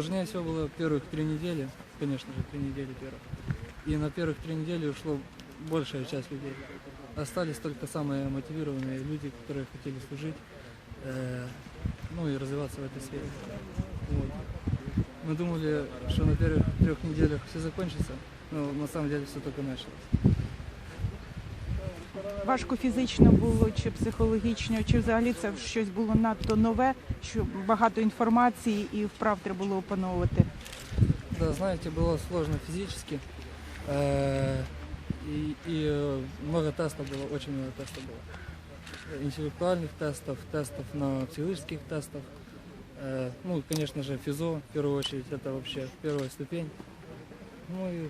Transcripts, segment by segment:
Сложнее всего было первых три недели, конечно же, три недели первых. И на первых три недели ушло большая часть людей. Остались только самые мотивированные люди, которые хотели служить, э, ну и развиваться в этой сфере. Вот. Мы думали, что на первых трех неделях все закончится, но на самом деле все только началось. Важко фізично було чи психологічно, чи взагалі це щось було надто нове, що багато інформації і вправ треба було опановувати. Да, знаете, было сложно физически. э, И, и э, много тестов было, очень много тестов было. Э, Интеллектуальных тестов, тестов на психологических тестов. Э, Ну, и, конечно же, ФИЗО, в первую очередь, это вообще первая ступень. Ну и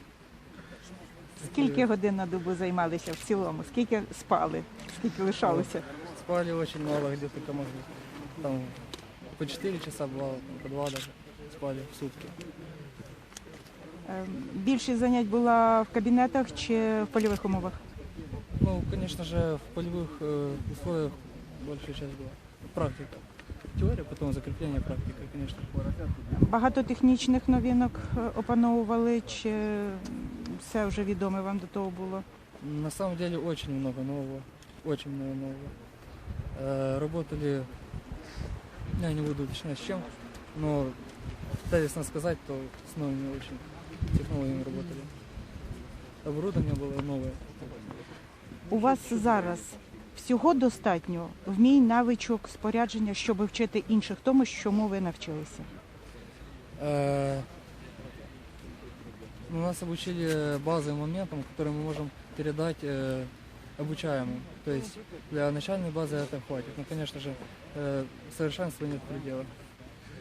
Скільки годин на добу займалися в цілому? Скільки спали? Скільки лишалося? спали очень мало, где только можно. Там по 4 часа бывало, там, по 2 даже спали в сутки. Ем, Більшість занять була в кабінетах чи в польових умовах? Ну, конечно же, в полевых э, условиях большая часть была. Практика. Теория, потом закрепление практики, конечно. Багато технічних новинок е, опановували, чи м, все вже відоме вам до того було? На самом деле очень много нового. Очень много нового. Э, работали, я не буду уточнять с чем, но тезисно сказать, то с новыми очень технологиями работали. Оборудование было новое. У вас зараз всього достатньо вмінь, навичок, спорядження, щоб вчити інших тому, чому ви навчилися. Э, ну, нас обучили базовым моментам, которые мы можем передать э, обучаемым. То есть для начальной базы это хватит. Но, конечно же, э, совершенству нет предела.